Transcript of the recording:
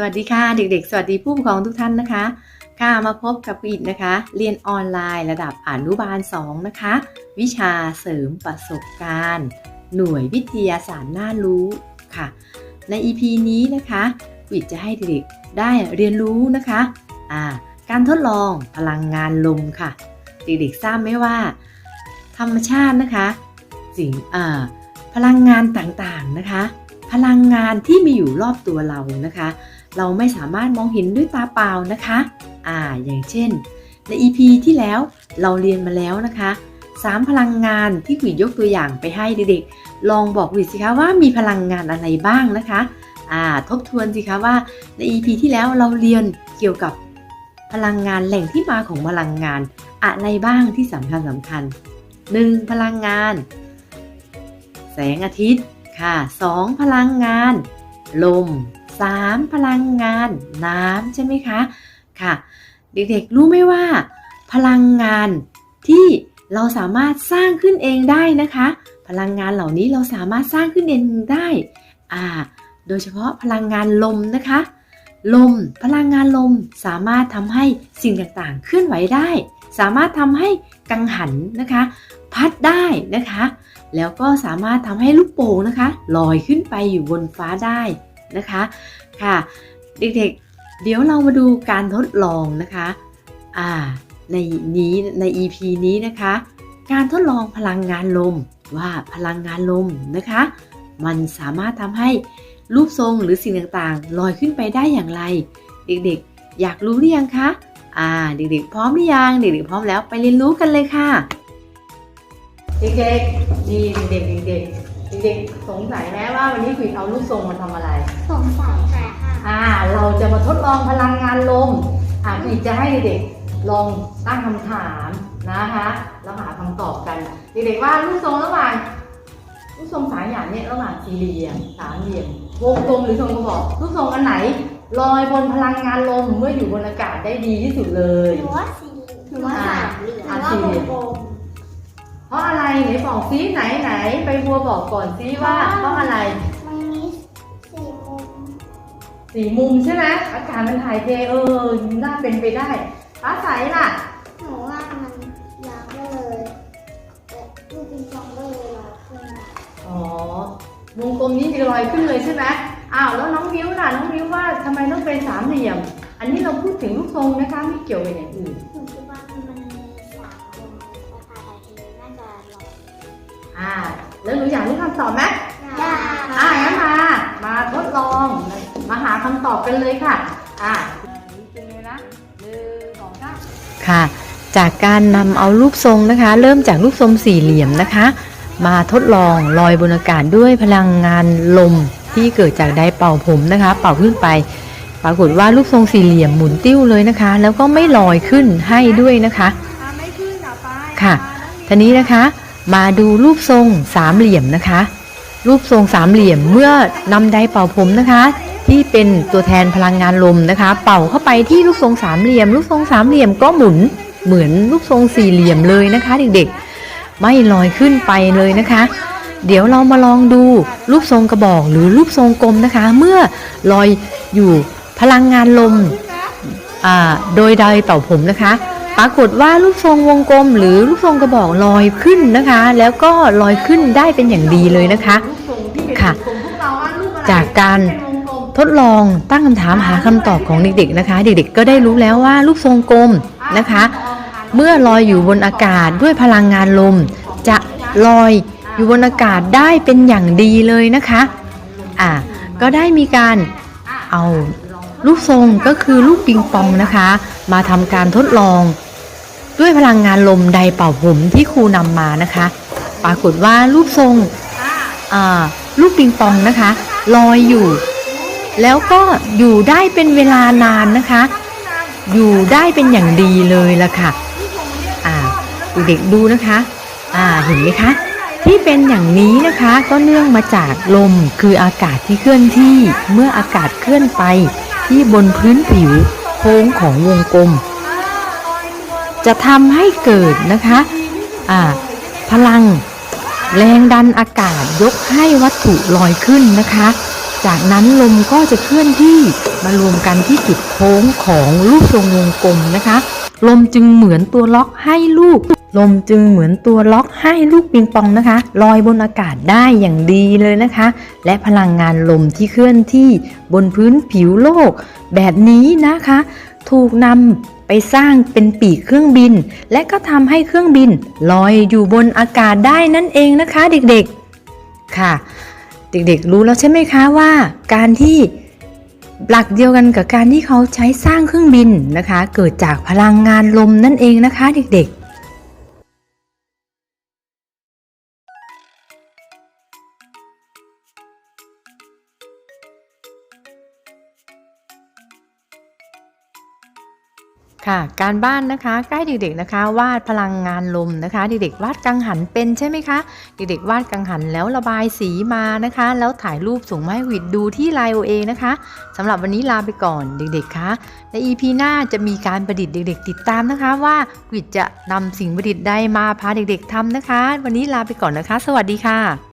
สวัสดีค่ะเด็กๆ สวัสดีผู้ปกครองทุกท่านนะคะ ค่ะมาพบกับอิดนะคะ เรียนออนไลน์ระดับอนุบาล 2 นะคะ วิชาเสริมประสบการณ์ หน่วยวิทยาศาสตร์น่ารู้ค่ะ ใน EP นี้นะคะอิดจะให้เด็กๆได้เรียนรู้นะคะอ่าการทดลองพลังงานลมค่ะ เด็กๆทราบไหมว่า ธรรมชาตินะคะ สิ่งอ่าพลังงานต่างๆนะคะ พลังงานที่มีอยู่รอบตัวเรานะคะ เราไม่สามารถมองเห็นด้วยตาเปล่านะคะ อ่า อย่างเช่น ใน EP ที่แล้วเราเรียนมาแล้วนะคะสามพลังงานที่ขวิดยกตัวอย่างไปให้เด็กๆ ลองบอกขวิสิคะว่ามีพลังงานอะไรบ้างนะคะ อ่า ทบทวนสิคะว่าใน EP ที่แล้วเราเรียนเกี่ยวกับพลังงานแหล่งที่มาของพลังงาน อะไรบ้างที่สำคัญสำคัญ 1. พลังงาน แสงอาทิตย์ค่ะ 2. พลังงาน ลม 3. พลังงานน้ำใช่ไหมคะค่ะ เด็กๆรู้ไหมว่า พลังงานที่เราสามารถสร้างขึ้นเองได้นะคะ พลังงานเหล่านี้เราสามารถสร้างขึ้นเองได้อ่าโดยเฉพาะพลังงานลมนะคะ ลมพลังงานลมสามารถทำให้สิ่งต่างๆ เคลื่อนไหวได้ สามารถทำให้กังหันนะคะ พัดได้นะคะ แล้วก็สามารถทำให้ลูกโป่งนะคะ ลอยขึ้นไปอยู่บนฟ้าได้ นะคะค่ะเด็กๆ เดี๋ยวเรามาดูการทดลองนะคะอ่าในนี้ใน EP นี้นะคะ การทดลองพลังงานลมว่าพลังงานลมนะคะ มันสามารถทำให้รูปทรงหรือสิ่งต่างๆ ลอยขึ้นไปได้อย่างไร เด็กๆ อยากรู้หรือยังคะอ่าเด็กๆ พร้อมหรือยังเด็กๆพร้อมแล้วไปเรียนรู้กันเลยค่ะ เด็กๆนี่เด็กๆเด็กๆ เด็กๆสงสัยไหมว่าวันนี้คุยเอาลูกทรงมาทำอะไร สงสัยค่ะอ่า เราจะมาทดลองพลังงานลม อ่าคุยจะให้เด็กๆลองตั้งคำถามนะคะแล้วหาคำตอบกัน เด็กๆว่าลูกทรงระหว่างลูกทรงสามอย่างเนี่ยระหว่างสี่เหลี่ยมสามเหลี่ยมวงกลมหรือทรงกระบอกลูกทรงอันไหนลอยบนพลังงานลมเมื่ออยู่บนอากาศได้ดีที่สุดเลย หรือว่าสีหรือว่าสามเหลี่ยมหอ่ารือว่าวสี่เหลี่งยมกลม เพราะอะไรไหนบอกซิไหนไหนไปบัวบอกก่อนซิว่าเพราะอะไรมันมีสี่มุมสีมุมใช่ไหมอากาศมันถ่ายเทเออน่าเป็นไปได้ฟ้าใสล่ะ หนูว่ามันยาวก็เลยแต่ลูกปิงปองก็เลยลอยขึ้นมาอ๋อวงกลมนี้จะลอยขึ้นเลยใช่ไหมอ้าวแล้วน้องมิ้วล่ะน้องมิ้วว่าทำไมต้องเป็นสามเหลี่ยม อันนี้เราพูดถึงลูกทรงนะคะไม่เกี่ยวกับอย่างอื่น หนูคิดว่ามัน อ่า แล้วหนูอยากรู้คำตอบไหมได้อ่างั้นมา มาทดลอง มาหาคำตอบกันเลยค่ะ อ่าจริงเลยนะหนึ่งสองสามค่ะ จากการนำเอารูปทรงนะคะ เริ่มจากรูปทรงสี่เหลี่ยมนะคะ มาทดลองลอยบนอากาศด้วยพลังงานลมที่เกิดจากไดร์เป่าผมนะคะ เป่าขึ้นไปปรากฏว่ารูปทรงสี่เหลี่ยมหมุนติ้วเลยนะคะ แล้วก็ไม่ลอยขึ้นให้ด้วยนะคะ ค่ะทีนี้นะคะ มาดูรูปทรงสามเหลี่ยมนะคะ รูปทรงสามเหลี่ยมเมื่อนำไดเป่าผมนะคะ ที่เป็นตัวแทนพลังงานลมนะคะ เป่าเข้าไปที่รูปทรงสามเหลี่ยม รูปทรงสามเหลี่ยมก็หมุนเหมือนรูปทรงสี่เหลี่ยมเลยนะคะ เด็กๆ ไม่ลอยขึ้นไปเลยนะคะ เดี๋ยวเรามาลองดูรูปทรงกระบอกหรือรูปทรงกลมนะคะ เมื่อลอยอยู่พลังงานลมโดยไดเป่าผมนะคะ ปรากฏว่ารูปทรงวงกลม หรือรูปทรงกระบอกลอยขึ้นนะคะ แล้วก็ลอยขึ้นได้เป็นอย่างดีเลยนะคะค่ะ จากการทดลองตั้งคำถามหาคำตอบของเด็กๆนะคะ เด็กๆก็ได้รู้แล้วว่ารูปทรงกลมนะคะ เมื่อลอยอยู่บนอากาศด้วยพลังงานลม จะลอยอยู่บนอากาศได้เป็นอย่างดีเลยนะคะอ่าก็ได้มีการเอาลูกทรงก็คือลูกปิงปองนะคะ มาทำการทดลอง ด้วยพลังงานลมไดเป่าผมที่ครูนำมานะคะ ปรากฏว่ารูปทรงลูกปิงปองนะคะ ลอยอยู่ แล้วก็อยู่ได้เป็นเวลานานนะคะ อยู่ได้เป็นอย่างดีเลยละค่ะอ่าเด็กดูนะคะอ่าเห็นไหมคะ ที่เป็นอย่างนี้นะคะก็เนื่องมาจากลมคืออากาศที่เคลื่อนที่ เมื่ออากาศเคลื่อนไปที่บนพื้นผิวโค้งของวงกลม จะทำให้เกิดนะคะอ่าพลังแรงดันอากาศยกให้วัตถุลอยขึ้นนะคะ จากนั้นลมก็จะเคลื่อนที่มารวมกันที่จุดโค้งของรูปทรงวงกลมนะคะ ลมจึงเหมือนตัวล็อกให้ลูก ลมจึงเหมือนตัวล็อกให้ลูกปิงปองนะคะ ลอยบนอากาศได้อย่างดีเลยนะคะ และพลังงานลมที่เคลื่อนที่บนพื้นผิวโลก แบบนี้นะคะ ถูกนำ ไปสร้างเป็นปีกเครื่องบิน และก็ทำให้เครื่องบินลอยอยู่บนอากาศได้นั่นเองนะคะเด็กๆ ค่ะ เด็กๆรู้แล้วใช่ไหมคะว่า การที่หลักเดียวกันกับการที่เขาใช้สร้างเครื่องบินนะคะ เกิดจากพลังงานลมนั่นเองนะคะ เด็กๆ ค่ะการบ้านนะคะใกล้เด็กๆนะคะ วาดพลังงานลมนะคะเด็กๆวาดกังหันเป็นใช่ไหมคะเด็กๆวาดกังหันแล้วระบายสีมานะคะ แล้วถ่ายรูปส่งมาให้วิดดูที่ไลน์โอเอนะคะสำหรับวันนี้ลาไปก่อนเด็กๆคะใน EP หน้าจะมีการประดิษฐ์เด็กๆ ติดตามนะคะ ว่าวิดจะนำสิ่งประดิษฐ์ใดมาพาเด็กๆทำนะคะ วันนี้ลาไปก่อนนะคะ สวัสดีค่ะ